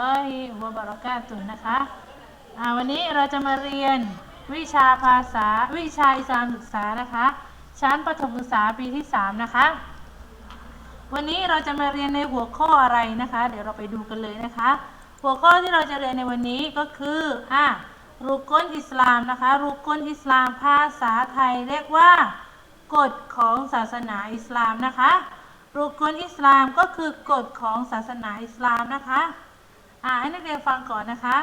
ลอฮิวะบะเราะกาตุฮ์นะคะอ่าวันนี้เราจะมาเรียนวิชาภาษาวิชาอิสลามศึกษานะคะ ชั้นประถมศึกษาปีที่ 3 นะคะ วันนี้เราจะมาเรียนในหัวข้ออะไรนะคะ เดี๋ยวเราไปดูกันเลยนะคะ หัวข้อที่เราจะเรียนในวันนี้ก็คืออะรุกลอิสลามนะคะรุกลอิสลามภาษาไทยเรียกว่ากฎของศาสนาอิสลามนะคะรุกลอิสลามก็คือกฎของศาสนาอิสลามนะคะ อ่าให้นักเรียนฟังก่อนนะคะ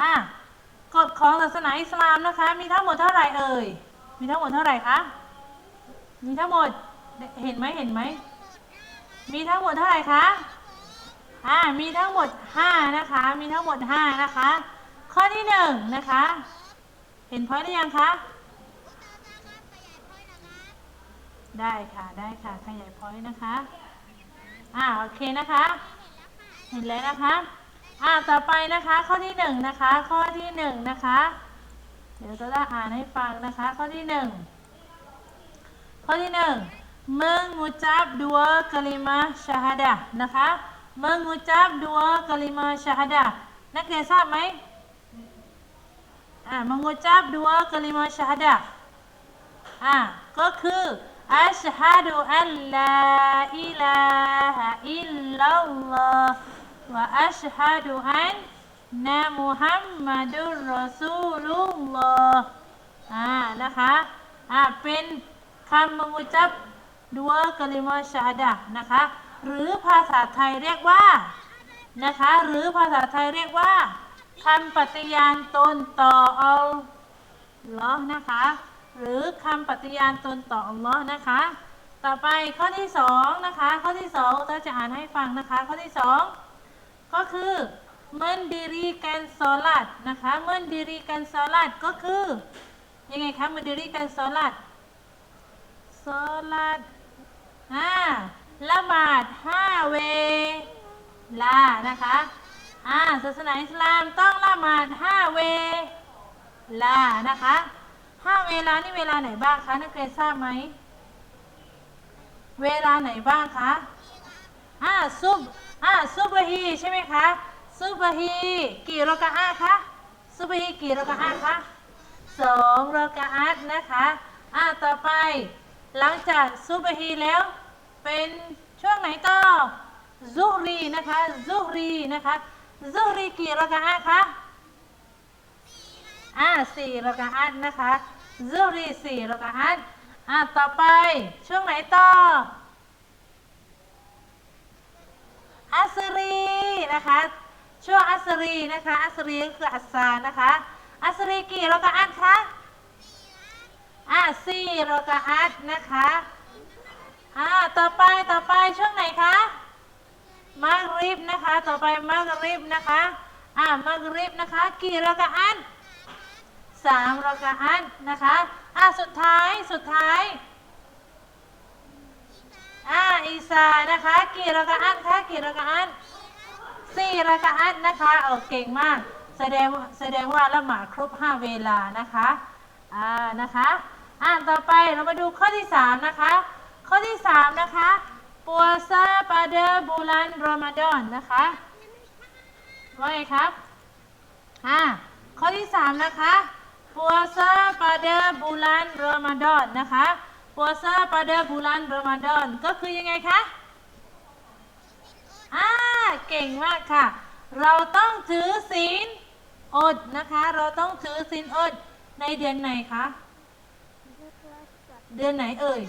อ่ากฎของศาสนาอิสลามนะคะ มีทั้งหมดเท่าไหร่เอ่ย มีทั้งหมดเท่าไหร่คะ มีทั้งหมด เห็นไหมเห็นไหม มีทั้งหมดเท่าไหร่คะ อ่า มีทั้งหมด5นะคะ มีทั้งหมด5นะคะ ข้อที่1นะคะ เห็นพอยต์หรือยังคะ ได้ค่ะ ได้ค่ะ ขยายพอยนะคะ อ่า โอเคนะคะ เห็นแล้วนะคะ อ่าต่อไปนะคะข้อที่1นะคะ ข้อที่1นะคะ เดี๋ยวจะได้อ่านให้ฟังนะคะ ข้อที่1ข้อที่1 mengucap dua kalimah syahadah นะคะ mengucap dua kalimah syahadah นักเรียนทราบไหมอ่า mengucap dua kalimah syahadah อ่าก็คือ ashhadu an la ilaha illallah wa ashhadu anna muhammadur rasulullah อ่านะคะอ่าเป็นคำมงุจับดัวกลิมาชาดะนะคะ หรือภาษาไทยเรียกว่านะคะ หรือภาษาไทยเรียกว่าคำปฏิญาณตนต่ออัลลอฮ์นะคะ หรือคำปฏิญาณตนต่ออัลลอฮ์นะคะ ต่อไปข้อที่สองนะคะ ข้อที่สองเราจะอ่านให้ฟังนะคะ ข้อที่สอง ก็คือ mendirikan sholat นะคะ mendirikan sholat ก็คือยังไงคะ mendirikan sholat โซลัดอ่าละหมาดห้าเวลานะคะอ่าศาสนาอิสลามต้องละหมาดห้าเวลานะคะห้าเวลานี่เวลาไหนบ้างคะนักเรียนทราบไหมเวลาไหนบ้างคะ อ่าซุบอ่าซุบฮีใช่ไหมคะซุบฮีกี่รอกะอาคะซุบฮีกี่รอกะอาคะสองรอกะอานะคะอ่าต่อไป หลังจากซุบฮีแล้ว เป็นช่วงไหนต่อซุฮรีนะคะซุฮรีนะคะซุฮรีกี่รากะอะคะอ่าสี่รากะอะนะคะซุฮรีสี่รากะอะอ่าต่อไปช่วงไหนต่อ อัสรีนะคะช่วงอัสรีนะคะอัสรีก็คืออัสซานะคะ อัสรีกี่รากะอะคะอ่าสี่รอกะอัดนะคะอ่าต่อไปต่อไปช่วงไหนคะมักริบนะคะ ต่อไปมักริบนะคะอ่ามักริบนะคะ กี่รอกะอัดสามรอกะอัดนะคะอ่าสุดท้ายสุดท้าย อ่าอีสานะคะ กี่รอกะอัดคะกี่รอกะอัดสี่รอกะอัดนะคะเออเก่งมาก แสดงแสดงว่าละหมาดครบห้าเวลานะคะอ่านะคะอ่านต่อไปเรามาดูข้อที่3นะคะข้อที่3นะคะ puasa pada bulan Ramadan นะคะว่าไงครับอ่าข้อที่3นะคะ puasa pada bulan Ramadan นะคะ puasa pada bulan Ramadan ก็คือยังไงคะอ่าเก่งมากค่ะ เราต้องถือศีลอดนะคะ เราต้องถือศีลอดในเดือนไหนคะ เดือนไหนเอ่ย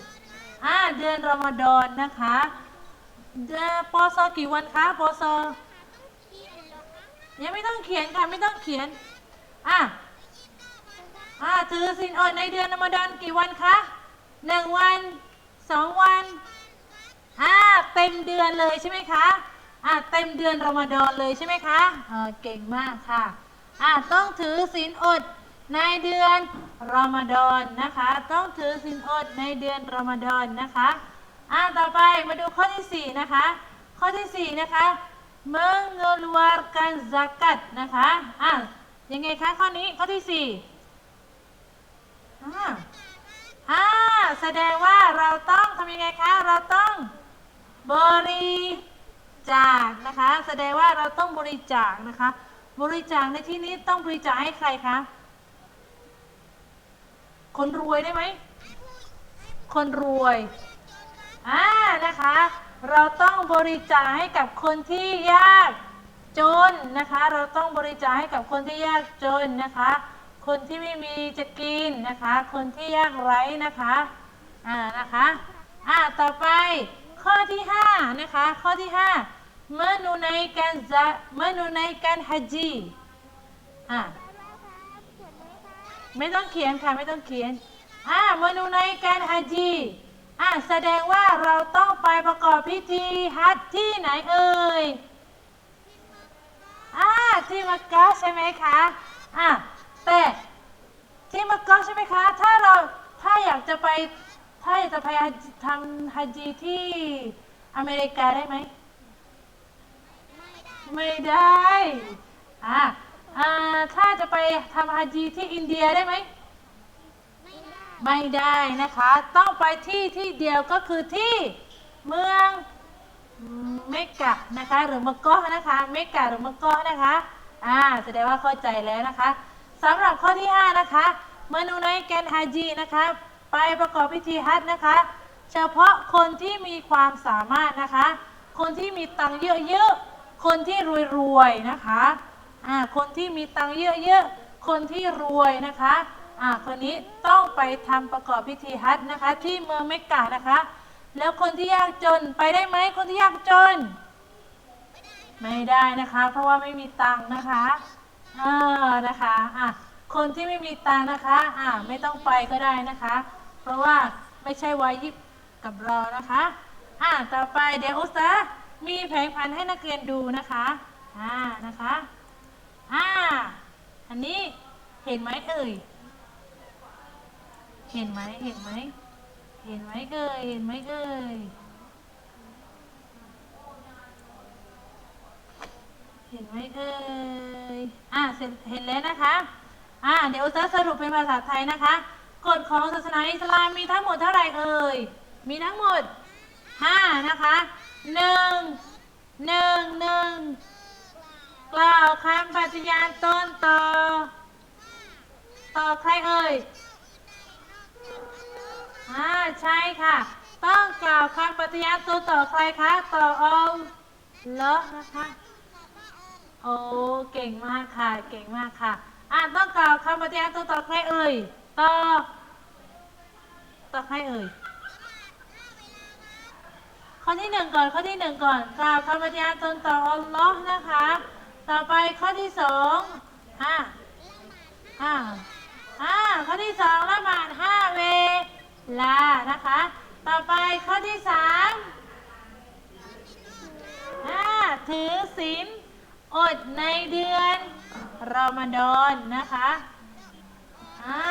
อ่าเดือนรอมฎอนนะคะเดือนปศกี่วันคะปศยังไม่ต้องเขียนค่ะไม่ต้องเขียนอ่าอ่าถือศีลอดในเดือนรอมฎอนกี่วันคะ หนึ่งวันสองวันอ่าเต็มเดือนเลยใช่ไหมคะอ่าเต็มเดือนรอมฎอนเลยใช่ไหมคะเออเก่งมากค่ะอ่าต้องถือศีลอดในเดือนรอมฎอนนะคะ ต้องถือศีลอดในเดือนรอมฎอนนะคะอ่าต่อไปมาดูข้อที่4นะคะ ข้อที่4นะคะ mengeluarkan zakat นะคะอ่ายังไงคะข้อนี้ข้อที่4อ่า อ่าแสดงว่าเราต้องทำยังไงคะ เราต้องบริจาคนะคะ แสดงว่าเราต้องบริจาคนะคะ บริจาคในที่นี้ต้องบริจาคให้ใครคะ คนรวยได้ไหม คนรวย อ่า นะคะ เราต้องบริจาคให้กับคนที่ยากจนนะคะ เราต้องบริจาคให้กับคนที่ยากจนนะคะ คนที่ไม่มีจะกินนะคะ คนที่ยากไร้นะคะ อ่า นะคะ อ่า ต่อไปข้อที่ห้านะคะ ข้อที่ห้าเมื่อนูในการจะเมื่อนูในการฮัจจีอ่าไม่ต้องเขียนค่ะ ไม่ต้องเขียน อ่าเมนูในการฮัจจีอ่าแสดงว่าเราต้องไปประกอบพิธีฮัจที่ไหนเอ่ย อ่าที่มักกะใช่ไหมคะ อ่า แต่ที่มักกะใช่ไหมคะ ถ้าเราถ้าอยากจะไปถ้าอยากจะไปฮัจทำฮัจจีที่อเมริกาได้ไหม ไม่ได้อ่าอ่าถ้าจะไปทำฮัจจีที่อินเดียได้ไหม ไม่ได้นะคะ ต้องไปที่ที่เดียวก็คือที่เมืองเมกะนะคะ หรือมะกอนะคะ เมกะหรือมะกอนะคะ อ่าแสดงว่าเข้าใจแล้วนะคะ สำหรับข้อที่ 5 นะคะเมนูในแกนฮาจีนะคะ ไปประกอบพิธีฮัจนะคะ เฉพาะคนที่มีความสามารถนะคะ คนที่มีตังค์เยอะๆ คนที่รวยๆนะคะอ่าคนที่มีตังค์เยอะๆ คนที่รวยนะคะอ่าคนนี้ต้องไปทำประกอบพิธีฮัจนะคะ ที่เมืองเมกะนะคะ แล้วคนที่ยากจนไปได้ไหมคนที่ยากจน ไม่ได้นะคะ เพราะว่าไม่มีตังค์นะคะ ออนะคะอะคนที่ไม่มีตังค์นะคะอ่าไม่ต้องไปก็ได้นะคะ เพราะว่าไม่ใช่วายิบกับเรานะคะอ่าต่อไปเดี๋ยวอุตสามีแผงพันให้นักเรียนดูนะคะอ่านะคะอ่าอันนี้เห็นไหมเอ่ยเห็นไหมเห็นไหมเห็นไหมเอ่ยเห็นไหมเอ่ย ห็นไหมเอ่ยอ่าเเห็นแล้วนะคะอ่าเดี๋ยวจะสรุปเป็นภาษาไทยนะคะกฎของศาสนาอิสลามมีทั้งหมดเท่าไหร่เอ่ยมีทั้งหมดห้านะคะหนึ่งหนึ่งหนึ่งกล่าวคำปฏิญาณตนต่อ ต่อใครเอ่ยอ่าใช่ค่ะ ต้องกล่าวคำปฏิญาณตนต่อใครคะ ต่ออัลเลาะห์นะคะ โอ้ เก่งมากค่ะ เก่งมากค่ะ อ่าต้องกล่าวคำปฏิญาณตนต่อใครเอ่ย ต่อ ต่อใครเอ่ย ข้อที่หนึ่งก่อน ข้อที่หนึ่งก่อน กล่าวคำปฏิญาณตนต่ออัลลอฮ์นะคะ ต่อไปข้อที่สองอ่าอ่าอ่าข้อที่สองละหมาดห้าเวลา นะคะ ต่อไปข้อที่สามอ่าถือศีล อดในเดือนรอมฎอนนะคะอ่า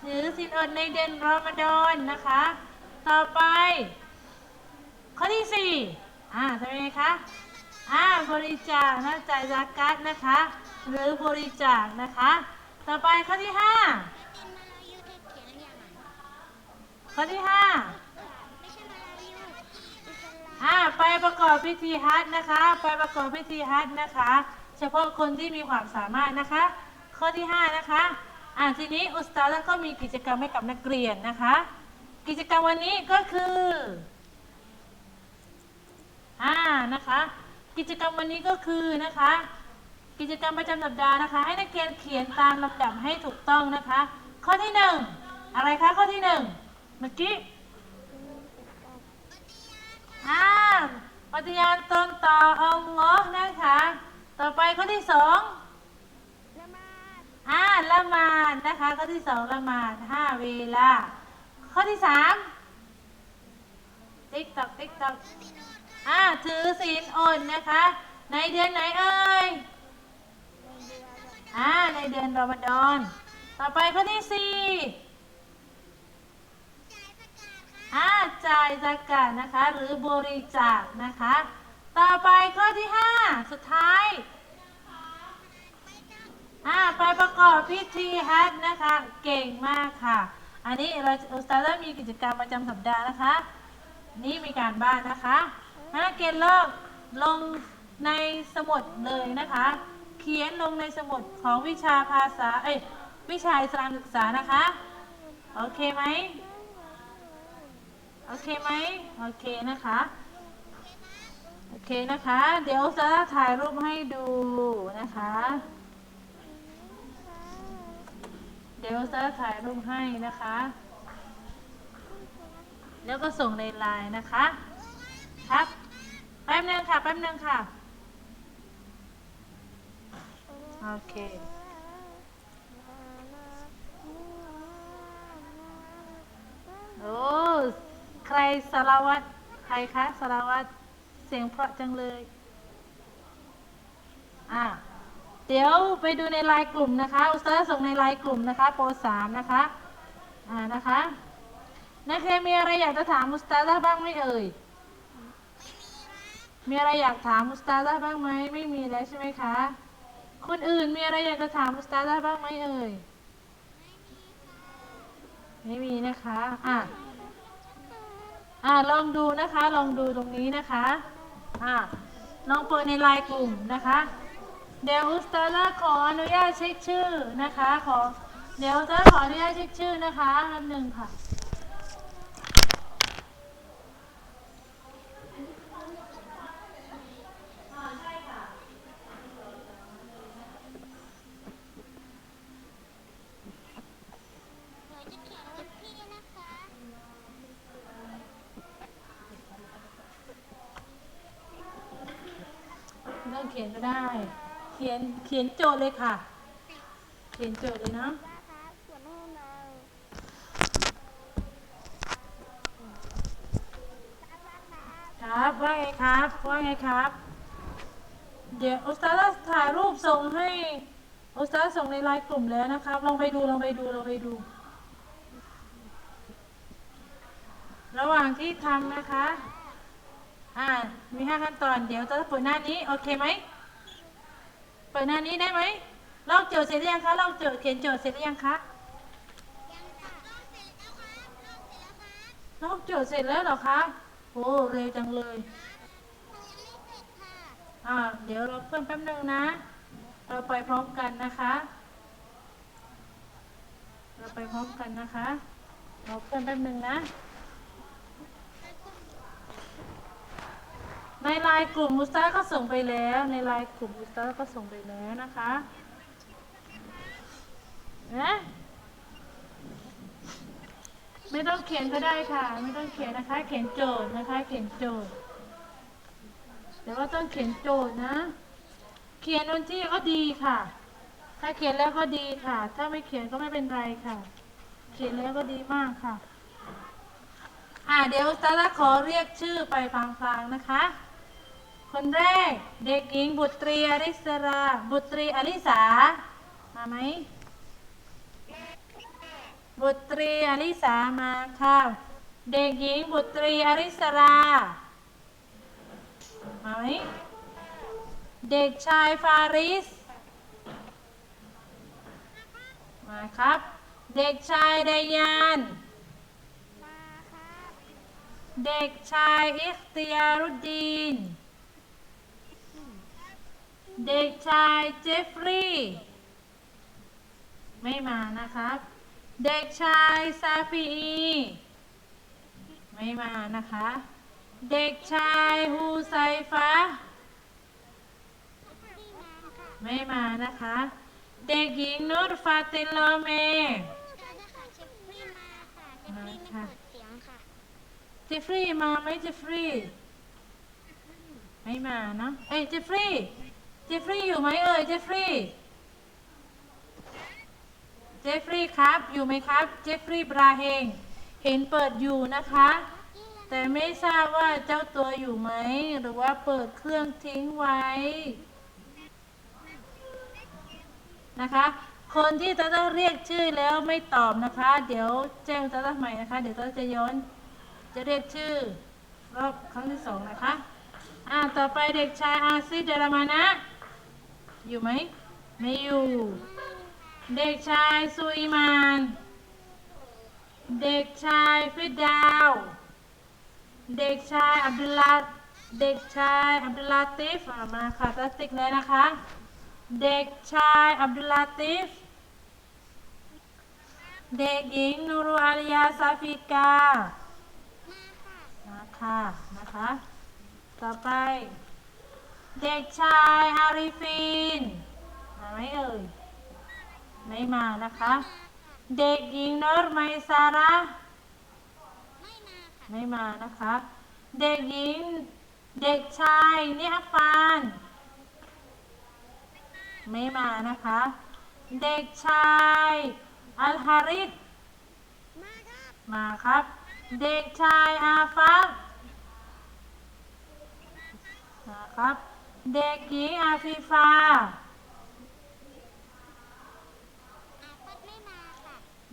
ถือศีลอดในเดือนรอมฎอนนะคะ ต่อไป ข้อที่สี่อ่าทำไมคะอ่าบริจาคนะจ่ายจากกัดนะคะ หรือบริจาคนะคะ ต่อไปข้อที่ห้าข้อที่ห้า อ่าไปประกอบพิธีฮัจญ์นะคะ ไปประกอบพิธีฮัจญ์นะคะ เฉพาะคนที่มีความสามารถนะคะ ข้อที่ห้านะคะ อ่าทีนี้อุสตาดก็มีกิจกรรมให้กับนักเรียนนะคะ กิจกรรมวันนี้ก็คืออ่านะคะ กิจกรรมวันนี้ก็คือนะคะ กิจกรรมประจำสัปดาห์นะคะ ให้นักเรียนเขียนตามลำดับให้ถูกต้องนะคะ ข้อที่หนึ่งอะไรคะข้อที่หนึ่งเมื่อกี้ อ่าปฏิญาณตนต่ออัลลอฮ์นะคะ ต่อไปข้อที่สองอ่าละหมาดนะคะ ข้อที่สองละหมาดห้าเวลา ข้อที่สามติ๊กตอกติ๊กตอกอ่าถือศีลอดนะคะ ในเดือนไหนเอ่ยอ่าในเดือนรอมฎอน ต่อไปข้อที่สี่ อ่าจ่ายสกาดนะคะ หรือบริจาคนะคะ ต่อไปข้อที่ห้าสุดท้ายอ่าไปประกอบพิธีฮัจญ์นะคะ เก่งมากค่ะ อันนี้เราอุสตาห์มีกิจกรรมประจำสัปดาห์นะคะ นี่มีการบ้านนะคะนักเรียนเลิกลงในสมุดเลยนะคะ เขียนลงในสมุดของวิชาภาษา เอ้ย วิชาอิสลามศึกษานะคะ โอเคไหม โอเคไหมโอเคนะคะ โอเคนะคะ เดี๋ยวจะถ่ายรูปให้ดูนะคะ เดี๋ยวจะถ่ายรูปให้นะคะ แล้วก็ส่งในไลน์นะคะ ครับ แป๊บนึงค่ะ แป๊บนึงค่ะ โอเคโอ้ รสารวัตรใครคะสารวัตรเสียงเพราะจังเลยอะเดี๋ยวไปดูในไลน์กลุ่มนะคะอุตสาห์ส่งในไลน์กลุ่มนะคะโปรสามนะคะอ่านะคะนักเรียนมีอะไรอยากจะถามมุสตาซาบ้างไหมเอ่ยมีอะไรอยากถามมุสตาซาบ้างไหมไม่มีแล้วใช่ไหมคะคนอื่นมีอะไรอยากจะถามมุสตาซาบ้างไหมเอ่ยไม่มีนะคะอะ อะลองดูนะคะ ลองดูตรงนี้นะคะอะลองเปิดในไลน์กลุ่มนะคะ เดี๋ยวอุสตาซาขออนุญาตเช็คชื่อนะคะ ขอเดี๋ยวอุสตาซาขออนุญาตเช็คชื่อนะคะแป๊บหนึ่งค่ะ หนูจะเขียนวันพี่นะคะ ไม่ ต้องเขียนก็ได้ เขียนเขียนโจทย์เลยค่ะ เขียนโจทย์เลยนะครับว่าไงครับว่าไงครับ เดี๋ยวอุสตาซถ่ายรูปส่งให้อุสตาส่งในไลน์กลุ่มแล้วนะครับ ลองไปดูลองไปดูลองไปดู ระหว่างที่ทำนะคะ อ่า มีห้าขั้นตอน เดี๋ยวจะเปิดหน้านี้ โอเคไหม เปิดหน้านี้ได้ไหมลอกโจทย์เสร็จหรือยังคะลอกโจทย์เขียนโจทย์เสร็จหรือยังคะยังค่ะลอกเสร็จแล้วครับลอกเสร็จแล้วครับลอกโจทย์เสร็จแล้วเหรอคะ โอ้เร็วจังเลยค่ะอ่า เดี๋ยวเราเพิ่มแป๊บนึงนะ เราไปพร้อมกันนะคะ เราไปพร้อมกันนะคะ เราเพิ่มแป๊บนึงนะ ในไลน์กลุ่มมุสตาก็ส่งไปแล้ว ในไลน์กลุ่มมุสตาก็ส่งไปแล้วนะคะนะไม่ต้องเขียนก็ได้ค่ะ ไม่ต้องเขียนนะคะ เขียนโจทย์นะคะ เขียนโจทย์แต่ว่าต้องเขียนโจทย์นะ เขียนวันที่ก็ดีค่ะ ถ้าเขียนแล้วก็ดีค่ะ ถ้าไม่เขียนก็ไม่เป็นไรค่ะ เขียนแล้วก็ดีมากค่ะ อ่าเดี๋ยวตาละขอเรียกชื่อไปฟังๆนะคะ คนแรกเด็กหญิงบุตรีอริสรา บุตรีอลิสา มาไหม บุตรีอลิสามาค่ะ เด็กหญิงบุตรีอริสรา มาไหม เด็กชายฟาริส มาครับ เด็กชายไดยานมาครับเด็กชายอิคติยารุดดีน เด็กชายเจฟฟรีย์ไม่มานะครับ เด็กชายซาฟีอีไม่มานะคะ เด็กชายฮูไซฟะพี่มาไม่มานะคะ เด็กหญิงนุรฟาติโลเมได้ค่ะเชฟฟี่มาค่ะเชฟฟี่ไม่เปิดเสียงค่ะเจฟฟรีย์มาไหมเจฟฟรีย์ไม่มาเนาะเอ้ยเจฟฟรีย์ เจฟฟรีย์อยู่ไหมเอ่ย เจฟฟรีย์ เจฟฟรีย์ครับ อยู่ไหมครับ เจฟฟรีย์บราเฮง เห็นเปิดอยู่นะคะ แต่ไม่ทราบว่าเจ้าตัวอยู่ไหม หรือว่าเปิดเครื่องทิ้งไว้ นะคะ คนที่ตาตาเรียกชื่อแล้วไม่ตอบนะคะ เดี๋ยวแจ้งตาตาใหม่นะคะ เดี๋ยวตาตาจะย้อน จะเรียกชื่อรอบครั้งที่สองนะคะ อ่า ต่อไปเด็กชายอาซิดเดรามานะ อยู่ไหม ไม่อยู่ เด็กชายซุยมาน เด็กชายฟิดดาว เด็กชายอับดุลลาเด็กชายอับดุลลาติฟมาค่ะตัสติกเลยนะคะ เด็กชายอับดุลลาติฟ เด็กหญิงนูรุอาลิยาซาฟิกามาค่ะนะคะ ต่อไป เด็กชายอาริฟิน มาไหมเอ่ย ไม่มานะคะ เด็กหญิงนอรไมซาระไม่มาค่ะ ไม่มานะคะ เด็กหญิง เด็กชายนิฮฟาน ไม่มานะคะ เด็กชายอัลฮาริสมาครับ มาครับ เด็กชายอาฟักมาครับ เด็กหญิงอาฟิฟา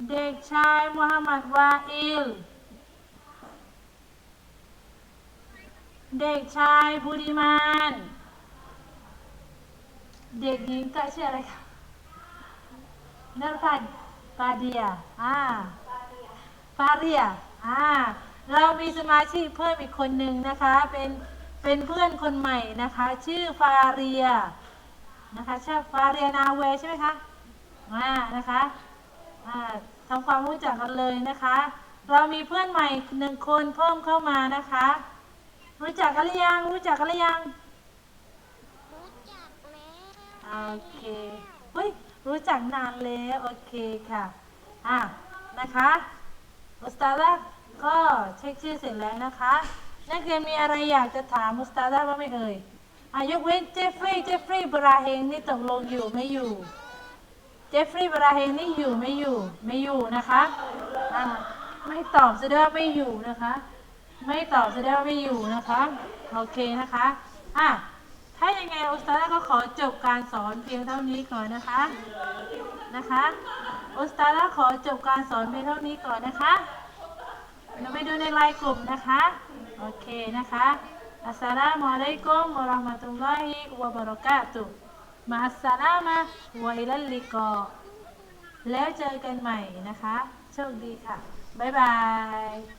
เด็กชายมุฮัมมัดวาอิล เด็กชายบุริมาน เด็กหญิงก็ชื่ออะไรคะนรพันฟาเดีย อ่าฟาเรีย อ่า เรามีสมาชิกเพิ่มอีกคนหนึ่งนะคะ เป็น เป็นเพื่อนคนใหม่นะคะ ชื่อฟาเรียนะคะชื่อฟาเรียนาเวใช่ไหมคะอ่านะคะอ่าทำความรู้จักกันเลยนะคะ เรามีเพื่อนใหม่หนึ่งคนเพิ่มเข้ามานะคะ รู้จักกันหรือยังรู้จักกันหรือยังรู้จักแล้วโอเคเฮ้ยรู้จักนานแล้วโอเคค่ะอะนะคะอุสตาดะก็เช็คชื่อเสร็จแล้วนะคะ นักเรียนมีอะไรอยากจะถามอุสตาดะบ้างไหมเอ่ยอายกเว้นเจฟฟรีย์เจฟฟรีย์บราเฮงนี่ตกลงอยู่ไม่อยู่ เจฟฟรีย์บราเฮงนี่อยู่ไม่อยู่ไม่อยู่นะคะอ่าไม่ตอบแสดงว่าไม่อยู่นะคะ ไม่ตอบแสดงว่าไม่อยู่นะคะโอเคนะคะอะถ้ายังไงอุสตาดะก็ขอจบการสอนเพียงเท่านี้ก่อนนะคะนะคะอุสตาดะขอจบการสอนเพียงเท่านี้ก่อนนะคะเราไปดูในไลน์กลุ่มนะคะ โอเคนะคะ อัสสลามุอะลัยกุมวะเราะห์มะตุลลอฮิวะบะเราะกาตุมาอัสสลามะวะอิลัลลิกอแล้วเจอกันใหม่นะคะ โชคดีค่ะ บ๊ายบาย